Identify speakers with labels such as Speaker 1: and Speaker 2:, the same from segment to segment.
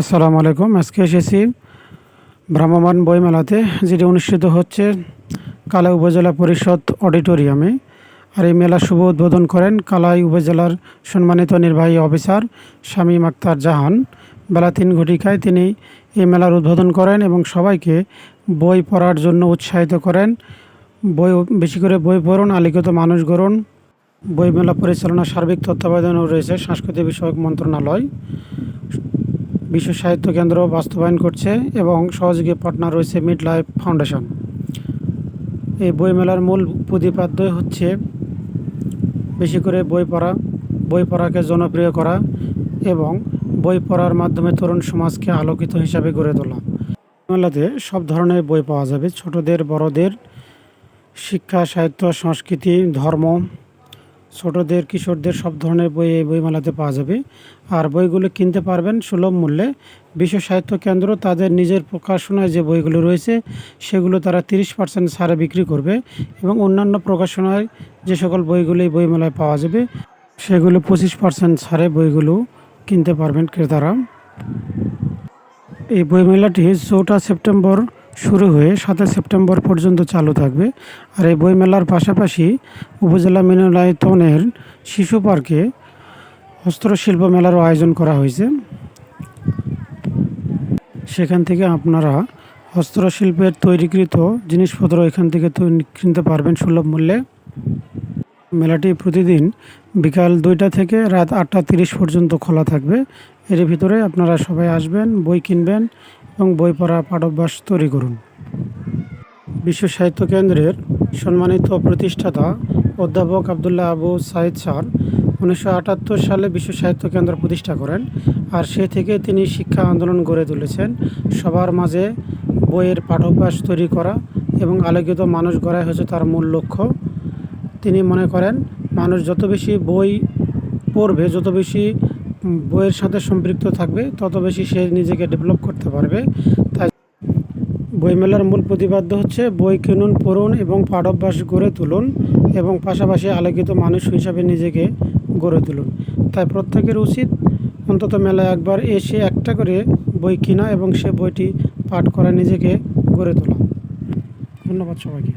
Speaker 1: আসসালামু আলাইকুম। আজকে এসেছি ভ্রাম্যমান বইমেলাতে, যেটি অনুষ্ঠিত হচ্ছে কালাই উপজেলা পরিষদ অডিটোরিয়ামে। আর এই মেলা শুভ উদ্বোধন করেন কালাই উপজেলার সম্মানিত নির্বাহী অফিসার শামীম আক্তার জাহান। বেলা তিন ঘটিকায় তিনি এই মেলার উদ্বোধন করেন এবং সবাইকে বই পড়ার জন্য উৎসাহিত করেন। বই বেশি করে বই পড়ুন, আলিখিত মানুষ গড়ুন। বইমেলা পরিচালনা সার্বিক তত্ত্বাবধানও রয়েছে সাংস্কৃতিক বিষয়ক মন্ত্রণালয়। বিশ্ব সাহিত্য কেন্দ্র বাস্তবায়ন করছে এবং সহযোগী পার্টনার রয়েছে মিড লাইফ ফাউন্ডেশন। এই বইমেলার মূল প্রতিপাদ্য হচ্ছে বেশি করে বই পড়া, বই পড়াকে জনপ্রিয় করা এবং বই পড়ার মাধ্যমে তরুণ সমাজকে আলোকিত হিসাবে গড়ে তোলা। মেলাতে সব ধরনের বই পাওয়া যাবে, ছোটদের, বড়দের, শিক্ষা, সাহিত্য, সংস্কৃতি, ধর্ম ছোটদের, কিশোরদের সব ধরনের বই এই বইমেলাতে পাওয়া যাবে। আর বইগুলো কিনতে পারবেন সুলভ মূল্যে। বিশ্ব সাহিত্য কেন্দ্র তাদের নিজের প্রকাশনায় যে বইগুলো রয়েছে, সেগুলো তারা তিরিশ পার্সেন্ট ছাড়ে বিক্রি করবে এবং অন্যান্য প্রকাশনায় যে সকল বইগুলো এই বইমেলায় পাওয়া যাবে, সেগুলো পঁচিশ পার্সেন্ট ছাড়ে বইগুলো কিনতে পারবেন ক্রেতারা। এই বইমেলাটি চৌঠা সেপ্টেম্বর শুরু হয়ে সাতাশ সেপ্টেম্বর পর্যন্ত চালু থাকবে আর এই বইমেলার পাশাপাশি উপজেলা মিলনায়তনের শিশু পার্কে হস্তশিল্প মেলারও আয়োজন করা হয়েছে। সেখান থেকে আপনারা হস্তশিল্পের তৈরিকৃত জিনিসপত্র এখান থেকে কিনতে পারবেন সুলভ মূল্যে। মেলাটি প্রতিদিন বিকাল দুইটা থেকে রাত আটটা তিরিশ পর্যন্ত খোলা থাকবে। এর ভিতরে আপনারা সবাই আসবেন, বই কিনবেন এবং বই পড়া পাঠ্যাভ্যাস তৈরি করুন। বিশ্ব সাহিত্য কেন্দ্রের সম্মানিত প্রতিষ্ঠাতা অধ্যাপক আবদুল্লাহ আবু সাইদ স্যার উনিশশো আটাত্তর সালে বিশ্ব সাহিত্য কেন্দ্র প্রতিষ্ঠা করেন আর সে থেকে তিনি শিক্ষা আন্দোলন গড়ে তুলেছেন। সবার মাঝে বইয়ের পাঠ্যাভ্যাস তৈরি করা এবং আলোকিত মানুষ গড়াই হচ্ছে তার মূল লক্ষ্য। তিনি মনে করেন, মানুষ যত বেশি বই পড়বে, যত বেশি বইয়ের সাথে সম্পৃক্ত থাকবে, তত বেশি সে নিজেকে ডেভেলপ করতে পারবে। তাই বইমেলার মূল প্রতিপাদ্য হচ্ছে, বই কিনুন, পড়ুন এবং পাঠ্যাভ্যাস গড়ে তুলুন এবং পাশাপাশি আলোকিত মানুষ হিসাবে নিজেকে গড়ে তুলুন। তাই প্রত্যেকের উচিত অন্তত মেলায় একবার এসে একটা করে বই কিনা এবং সে বইটি পাঠ করা নিজেকে গড়ে তোলা। ধন্যবাদ সবাইকে।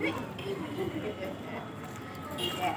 Speaker 1: いやいやいや。